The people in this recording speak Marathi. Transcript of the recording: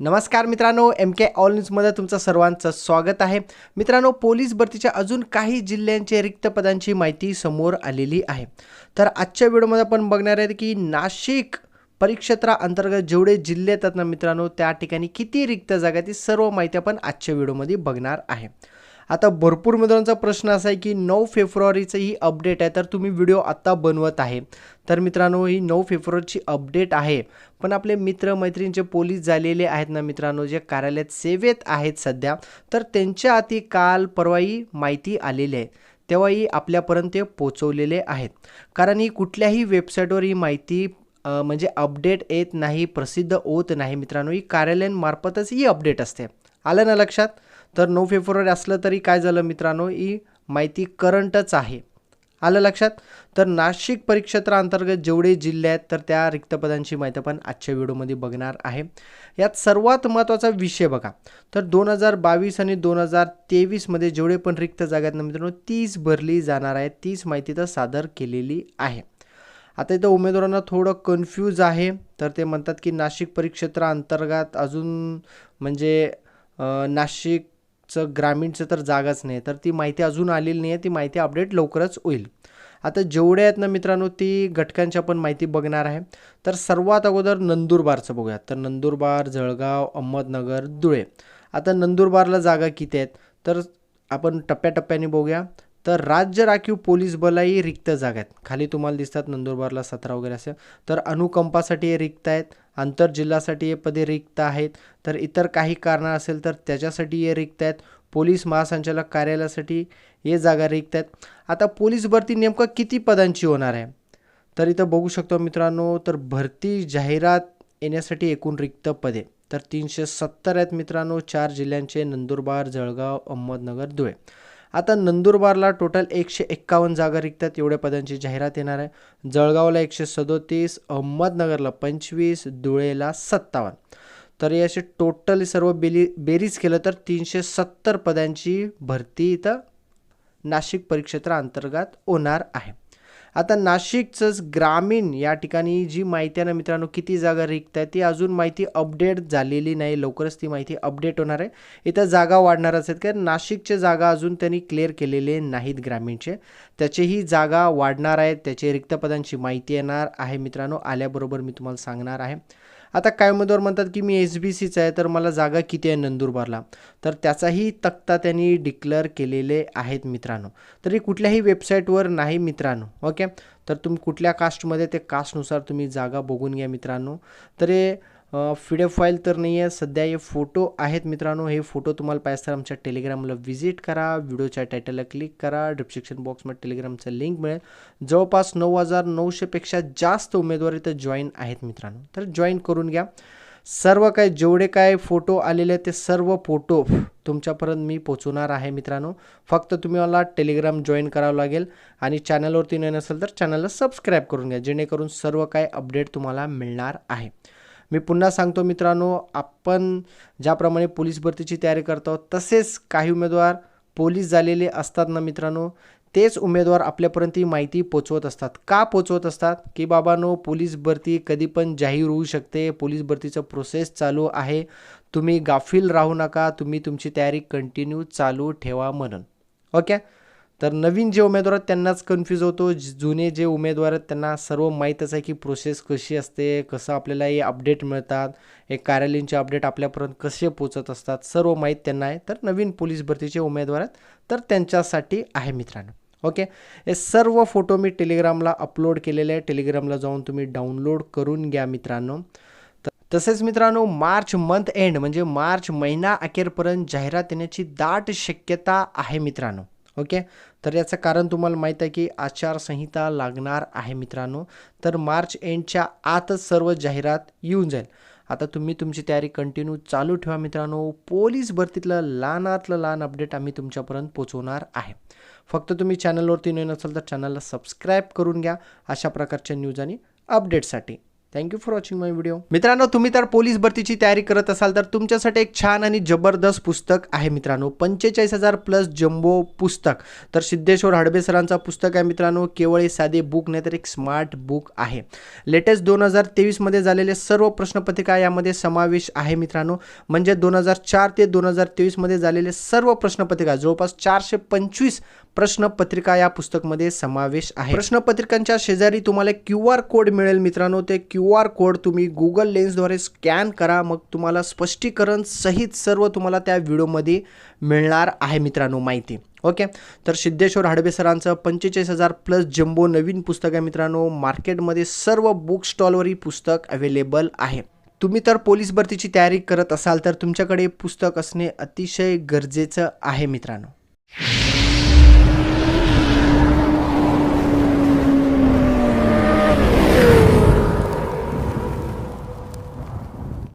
नमस्कार मित्रांनो एम के ऑल न्यूजमध्ये तुमचं सर्वांचं स्वागत आहे. मित्रांनो पोलीस भरतीच्या अजून काही जिल्ह्यांचे रिक्त पदांची माहिती समोर आलेली आहे. तर आजच्या व्हिडिओमध्ये आपण बघणार आहे की नाशिक परिक्षेत्रा अंतर्गत जेवढे जिल्हे येतात ना मित्रांनो त्या ठिकाणी किती रिक्त जागा आहेत ती सर्व माहिती आपण आजच्या व्हिडिओमध्ये बघणार आहे. आता भरपूर मित्रांचा प्रश्न असा आहे की नऊ फेब्रुवारीचं ही अपडेट आहे तर तुम्ही व्हिडिओ आत्ता बनवत आहे. तर मित्रांनो ही नऊ फेब्रुवारीची अपडेट आहे. पण आपले मित्र मैत्रिणीचे पोलीस झालेले आहेत ना मित्रांनो जे कार्यालयात सेवेत आहेत सध्या तर त्यांच्या हाती काल परवाही माहिती आलेली आहे. तेव्हाही आपल्यापर्यंत ते पोचवलेले आहेत. कारण ही कुठल्याही वेबसाईटवर ही माहिती म्हणजे अपडेट येत नाही प्रसिद्ध होत नाही मित्रांनो ही कार्यालयांमार्फतच ही अपडेट असते. आलं ना लक्षात? तर नऊ फेब्रुवारी असलं तरी काय झालं मित्रांनो? ही माहिती करंटच आहे. आलं लक्षात? तर नाशिक परिक्षेत्रा अंतर्गत जेवढे जिल्हे आहेत तर त्या रिक्तपदांची माहिती आपण आजच्या व्हिडिओमध्ये बघणार आहे. यात सर्वात महत्त्वाचा विषय बघा. तर दोन हजार बावीस आणि दोन हजार तेवीसमध्ये जेवढे पण रिक्त जागा आहेत ना मित्रांनो तीच भरली जाणार आहे तीच माहिती तर सादर केलेली आहे. आता इथं उमेदवारांना थोडं कन्फ्यूज आहे. तर ते म्हणतात की नाशिक परिक्षेत्रा अंतर्गत अजून म्हणजे नाशिक चं ग्रामीणचं तर जागाच नाही तर ती माहिती अजून आलेली नाही आहे ती माहिती अपडेट लवकरच होईल. आता जेवढे आहेत ना मित्रांनो ती घटकांची आपण माहिती बघणार आहे. तर सर्वात अगोदर नंदुरबारचं बघूयात. तर नंदुरबार जळगाव अहमदनगर धुळे. आता नंदुरबारला जागा किती आहेत? तर आपण टप्प्याटप्प्याने बघूया. तर राज्य राखीव पोलीस बलाही रिक्त जागा आहेत खाली तुम्हाला दिसतात नंदुरबारला सतरा वगैरे असं. तर अनुकंपासाठी हे रिक्त आहेत. आंतरजिल्हासाठी हे पदे रिक्त आहेत. तर इतर काही कारणं असेल तर त्याच्यासाठी हे रिक्त आहेत. पोलीस महासंचालक कार्यालयासाठी हे जागा रिक्त आहेत. आता पोलीस भरती नेमकं किती पदांची होणार आहे? तर इथं बघू शकतो मित्रांनो तर भरती जाहिरात येण्यासाठी एकूण रिक्त पदे. तर तीनशे सत्तर आहेत मित्रांनो चार जिल्ह्यांचे नंदुरबार जळगाव अहमदनगर धुळे. आता नंदुरबारला टोटल एकशे एक्कावन्न जागा रिक्त एवढ्या पदांची जाहिरात येणार आहे. जळगावला एकशे सदोतीस अहमदनगरला पंचवीस धुळेला सत्तावन्न. तर हे असे टोटल सर्व बेली बेरीज केलं तर तीनशे सत्तर पदांची भरती इथं नाशिक परिक्षेत्रा अंतर्गत होणार आहे. आता नाशिकचंच ग्रामीण या ठिकाणी जी माहिती आहे ना मित्रांनो किती जागा रिक्त आहे ती अजून माहिती अपडेट झालेली नाही. लवकरच ती माहिती अपडेट होणार आहे. इथं जागा वाढणारच आहेत कारण नाशिकचे जागा अजून त्यांनी क्लिअर केलेले नाहीत ग्रामीणचे. त्याचेही जागा वाढणार आहेत त्याचे रिक्त पदांची माहिती येणार आहे मित्रांनो. आल्याबरोबर मी तुम्हाला सांगणार आहे. आता काय उमेदवार म्हणतात की मी एस बी सीचा आहे तर मला जागा किती आहे नंदुरबारला? तर त्याचाही तक्ता त्यांनी डिक्लेअर केलेले आहेत मित्रांनो. तरी कुठल्याही वेबसाईटवर नाही मित्रांनो ओके तर तुम्ही कुठल्या कास्टमध्ये ते कास्टनुसार तुम्ही जागा बघून घ्या मित्रांनो. तर हे पी फाईल तर नाही आहे सध्या हे फोटो आहेत मित्रांनो. हे फोटो तुम्हाला पाहिजे तर आमच्या टेलिग्रामला व्हिजिट करा. व्हिडिओच्या टायटलला क्लिक करा. डिस्क्रिप्शन बॉक्समध्ये टेलिग्रामचं लिंक मिळेल. जवळपास नऊ हजार नऊशेपेक्षा जास्त उमेदवार इथं जॉईन आहेत मित्रांनो. तर जॉईन करून घ्या. सर्व काय जेवढे काय फोटो आलेले ते सर्व फोटो तुमच्यापर्यंत मी पोचवणार आहे मित्रांनो. फक्त तुम्ही मला टेलिग्राम जॉईन करावं लागेल. आणि चॅनलवरती नाही नसेल तर चॅनलला सबस्क्राईब करून घ्या. जेणेकरून सर्व काय अपडेट तुम्हाला मिळणार आहे. मी पुन्हा सांगतो मित्रांनो आपण ज्याप्रमाणे पोलीस भरतीची तयारी करतो तसेच काही उमेदवार पोलीस झालेले असतात ना मित्रांनो तेच उमेदवार आपल्यापर्यंत ही माहिती पोचवत असतात. का पोचवत असतात? की बाबानो पोलीस भरती कधी पण जाहीर होऊ शकते पोलीस भरतीचं प्रोसेस चालू आहे. तुम्ही गाफील राहू नका तुम्ही तुमची तयारी कंटिन्यू चालू ठेवा म्हणून. ओके तर नवीन जे उमेदवार आहेत त्यांनाच कन्फ्यूज होतो. जुने जे उमेदवार आहेत त्यांना सर्व माहीतच आहे की प्रोसेस कशी असते कसं आपल्याला हे अपडेट मिळतात हे कार्यालयीनचे अपडेट आपल्यापर्यंत कसे पोचत असतात सर्व माहीत त्यांना आहे. तर नवीन पोलीस भरतीचे उमेदवार आहेत तर त्यांच्यासाठी आहे मित्रांनो. ओके हे सर्व फोटो मी टेलिग्रामला अपलोड केलेले आहे. टेलिग्रामला जाऊन तुम्ही डाउनलोड करून घ्या मित्रांनो. तसेच मित्रांनो मार्च मंथ एंड म्हणजे मार्च महिना अखेरपर्यंत जाहिरात येण्याची दाट शक्यता आहे मित्रांनो. ओके? तर याचं कारण तुम्हाला माहीत आहे की आचारसंहिता लागणार आहे मित्रांनो. तर मार्च एंडच्या आतच सर्व जाहिरात येऊन जाईल. आता तुम्ही तुमची तयारी कंटिन्यू चालू ठेवा मित्रांनो. पोलीस भरतीतलं लहानातलं लहान अपडेट आम्ही तुमच्यापर्यंत पोचवणार आहे. फक्त तुम्ही चॅनलवरती नवीन असाल तर चॅनलला सबस्क्राईब करून घ्या. अशा प्रकारच्या न्यूज आणि अपडेटसाठी thank you for watching my video मित्रांनो तुम्ही तर पोलीस भरतीची तयारी करत असाल तर तुमच्यासाठी एक छान आणि जबरदस्त पुस्तक आहे मित्रांनो. पंचेचाळीस हजार प्लस जम्बो पुस्तक. तर सिद्धेश्वर हडबे सरांचा पुस्तक आहे मित्रांनो केवळ हे साधे बुक नाही तर एक स्मार्ट बुक आहे. लेटेस्ट दोन हजार तेवीसमध्ये झालेले सर्व प्रश्नपत्रिका यामध्ये समावेश आहे मित्रांनो. म्हणजे दोन हजार चार ते दोन हजार तेवीसमध्ये झालेले सर्व प्रश्नपत्रिका जवळपास चारशे पंचवीस प्रश्नपत्रिका या पुस्तकमध्ये समावेश आहे. प्रश्नपत्रिकांच्या शेजारी तुम्हाला क्यू आर कोड मिळेल मित्रांनो. ते क्यू आर कोड तुम्ही गुगल लेन्सद्वारे स्कॅन करा. मग तुम्हाला स्पष्टीकरण सहित सर्व तुम्हाला त्या व्हिडिओमध्ये मिळणार आहे मित्रांनो माहिती. ओके? तर सिद्धेश्वर हडबे सरांचं पंचेचाळीस हजार प्लस जम्बो नवीन पुस्तक आहे मित्रांनो. मार्केटमध्ये सर्व बुक स्टॉलवर ही पुस्तक अवेलेबल आहे. तुम्ही तर पोलीस भरतीची तयारी करत असाल तर तुमच्याकडे पुस्तक असणे अतिशय गरजेचं आहे मित्रांनो.